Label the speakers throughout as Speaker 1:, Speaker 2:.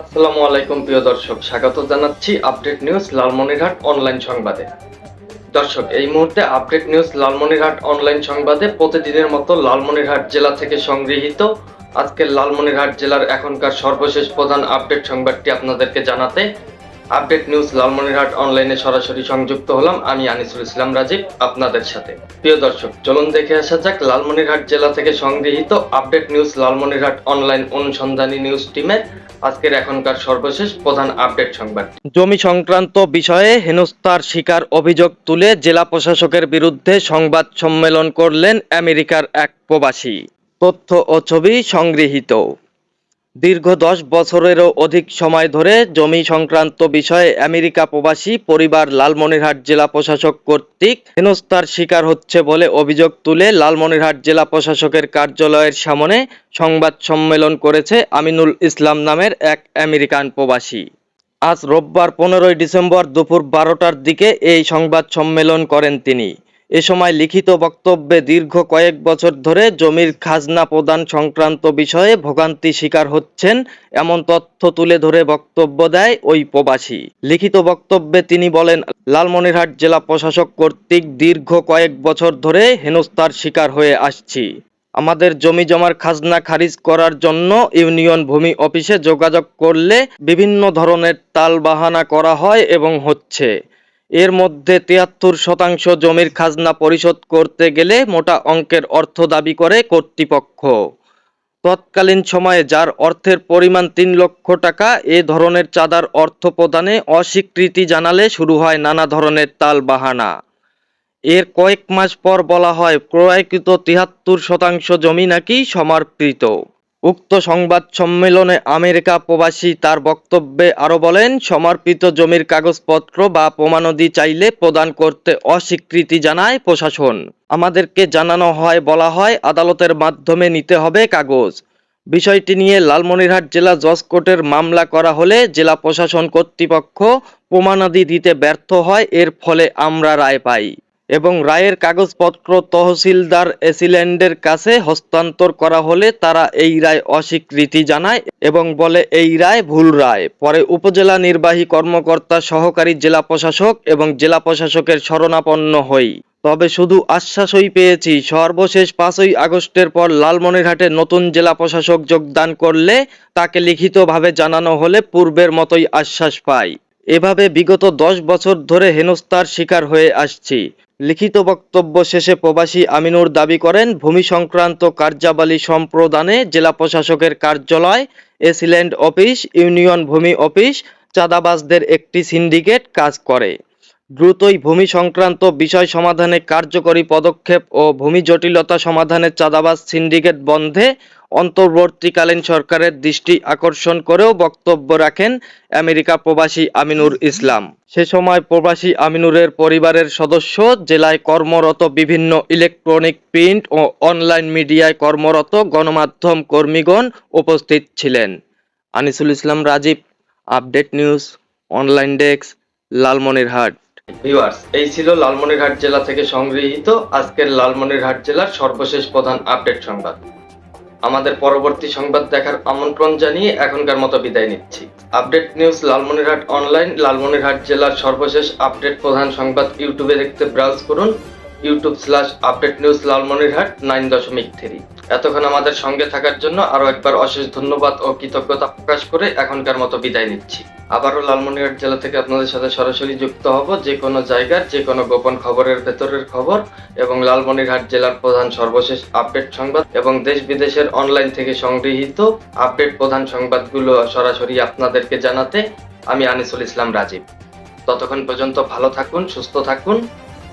Speaker 1: আসসালামু আলাইকুম, প্রিয় দর্শক। স্বাগত জানাচ্ছি আপডেট নিউজ লালমনিরহাট অনলাইন সংবাদে। দর্শক, এই মুহূর্তে আপডেট নিউজ লালমনিরহাট অনলাইন সংবাদে প্রতিদিনের মতো লালমনিরহাট জেলা থেকে সংগৃহীত। আজকে লালমনিরহাট জেলার এখনকার সর্বশেষ প্রধান আপডেট সংবাদটি আপনাদেরকে জানাতে আপডেট নিউজ লালমনিরহাট অনলাইনে সরাসরি সংযুক্ত হলাম আমি আনিসুল ইসলাম রাজীব আপনাদের সাথে। প্রিয় দর্শক, চলুন দেখে আসা যাক লালমনিরহাট জেলা থেকে সংগৃহীত আপডেট নিউজ লালমনিরহাট অনলাইন অনুসন্ধানী নিউজ টিমের আজকের এখনকার সর্বশেষ প্রধান আপডেট সংবাদ। জমি সংক্রান্ত বিষয়ে হেনস্থার শিকার অভিযোগ তুলে জেলা প্রশাসকের বিরুদ্ধে সংবাদ সম্মেলন করলেন আমেরিকার এক প্রবাসী। তথ্য ও ছবি সংগৃহীত। দীর্ঘ দশ বছরেরও অধিক সময় ধরে জমি সংক্রান্ত বিষয়ে আমেরিকা প্রবাসী পরিবার লালমনিরহাট জেলা প্রশাসক কর্তৃক হেনস্থার শিকার হচ্ছে বলে অভিযোগ তুলে লালমনিরহাট জেলা প্রশাসকের কার্যালয়ের সামনে সংবাদ সম্মেলন করেছে আমিনুল ইসলাম নামের এক আমেরিকান প্রবাসী। আজ রোববার পনেরোই ডিসেম্বর দুপুর বারোটার দিকে এই সংবাদ সম্মেলন করেন তিনি। এ সময় লিখিত বক্তব্যে দীর্ঘ কয়েক বছর ধরে জমির খাজনা প্রদান সংক্রান্ত বিষয়ে ভোগান্তি শিকার হচ্ছেন এমন তথ্য তুলে ধরে বক্তব্য দেয় ওই প্রবাসী। লিখিত বক্তব্যে তিনি বলেন, লালমনিরহাট জেলা প্রশাসক কর্তৃক দীর্ঘ কয়েক বছর ধরে হেনস্থার শিকার হয়ে আসছি। আমাদের জমি জমার খাজনা খারিজ করার জন্য ইউনিয়ন ভূমি অফিসে যোগাযোগ করলে বিভিন্ন ধরনের তালবাহানা করা হয় এবং হচ্ছে। এর মধ্যে তিয়াত্তর শতাংশ জমির খাজনা পরিশোধ করতে গেলে মোটা অঙ্কের অর্থ দাবি করে কর্তৃপক্ষ। তৎকালীন সময়ে যার অর্থের পরিমাণ তিন লক্ষ টাকা, এ ধরনের চাঁদার অর্থ প্রদানে অস্বীকৃতি জানালে শুরু হয় নানা ধরনের তাল বাহানা এর কয়েক মাস পর বলা হয়, ক্রয়কৃত তিয়াত্তর শতাংশ জমি নাকি সমর্পিত উক্ত সংবাদ সম্মেলনে আমেরিকা প্রবাসী তার বক্তব্যে আরও বলেন, সমর্পিত জমির কাগজপত্র বা প্রমাণাদি চাইলে প্রদান করতে অস্বীকৃতি জানায় প্রশাসন। আমাদেরকে জানানো হয়, বলা হয়, আদালতের মাধ্যমে নিতে হবে কাগজ। বিষয়টি নিয়ে লালমনিরহাট জেলা জজ কোর্টের মামলা করা হলে জেলা প্রশাসন কর্তৃপক্ষ প্রমাণাদি দিতে ব্যর্থ হয়। এর ফলে আমরা রায় পাই। এবং রায়ের কাগজপত্র তহসিলদার এসিল্যান্ডের কাছে হস্তান্তর করা হলে তারা এই রায় অস্বীকৃতি জানায় এবং বলে, এই রায় ভুল রায়। পরে উপজেলা নির্বাহী কর্মকর্তা, সহকারী জেলা প্রশাসক এবং জেলা প্রশাসকের শরণাপন্ন হই। তবে শুধু আশ্বাসই পেয়েছি, সর্বশেষ পাঁচই আগস্টের পর লালমনিরহাটে নতুন জেলা প্রশাসক যোগদান করলে তাকে লিখিতভাবে জানানো হলে পূর্বের মতোই আশ্বাস পাই। এভাবে বিগত দশ বছর ধরে হেনস্থার শিকার হয়ে আসছি। লিখিত বক্তব্য শেষে প্রবাসী আমিনুর দাবি করেন, ভূমি সংক্রান্ত কার্যাবলী সম্প্রদানে জেলা প্রশাসকের কার্যালয়, এসিল্যান্ড অফিস, ইউনিয়ন ভূমি অফিস, চাঁদাবাজদের একটি সিন্ডিকেট কাজ করে। দ্রুতই ভূমি সংক্রান্ত বিষয় সমাধানে কার্যকরী পদক্ষেপ ও ভূমি জটিলতা সমাধানে চাঁদাবাজ সিন্ডিকেট বন্ধে অন্তর্বর্তীকালীন সরকারের দৃষ্টি আকর্ষণ করেও বক্তব্য রাখেন আমেরিকা প্রবাসী আমিনুর ইসলাম। সে সময় প্রবাসী আমিনুরের পরিবারের সদস্য, জেলায় কর্মরত বিভিন্ন ইলেকট্রনিক প্রিন্ট ও অনলাইন মিডিয়ায় কর্মরত গণমাধ্যম কর্মীগণ উপস্থিত ছিলেন। Anisul Islam Rajib, update news, online desk, Lalmonirhat. Viewers এই ছিল লালমনিরহাট জেলা থেকে সংগৃহীত আজকের লালমনিরহাট জেলার সর্বশেষ প্রধান আপডেট সংবাদ। আমাদের পরবর্তী সংবাদ দেখার আমন্ত্রণ জানিয়ে এখনকার মতো বিদায় নিচ্ছি। Update news Lalmonirhat online, Lalmonirhat জেলার সর্বশেষ আপডেট প্রধান সংবাদ ইউটিউবে দেখতে ব্রাউজ করুন, YouTube slash update news Lalmonirhat nine দশমিক থ্রি এতক্ষণ আমাদের সঙ্গে থাকার জন্য আরও একবার অশেষ ধন্যবাদ ও কৃতজ্ঞতা প্রকাশ করে এখনকার মতো বিদায় নিচ্ছি। আবারও লালমনিরহাট জেলা থেকে আপনাদের সাথে সরাসরি যুক্ত হব। যে কোনো জায়গার, যে কোনো গোপন খবরের ভেতরের খবর এবং লালমনিরহাট জেলার প্রধান সর্বশেষ আপডেট সংবাদ এবং দেশ বিদেশের অনলাইন থেকে সংগৃহীত আপডেট প্রধান সংবাদগুলো সরাসরি আপনাদেরকে জানাতে আমি আনিসুল ইসলাম রাজীব। ততক্ষণ পর্যন্ত ভালো থাকুন, সুস্থ থাকুন।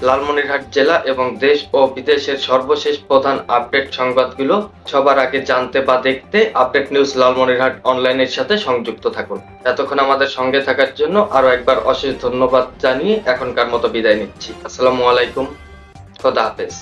Speaker 1: লালমনিরহাট জেলা এবং দেশ ও বিদেশের সর্বশেষ প্রধান আপডেট সংবাদগুলো সবার আগে জানতে বা দেখতে আপডেট নিউজ লালমনিরহাট অনলাইনের সাথে সংযুক্ত থাকুন। এতক্ষণ আমাদের সঙ্গে থাকার জন্য আরও একবার অশেষ ধন্যবাদ জানিয়ে এখনকার মতো বিদায় নিচ্ছি। আসসালামু আলাইকুম। খোদা হাফেজ।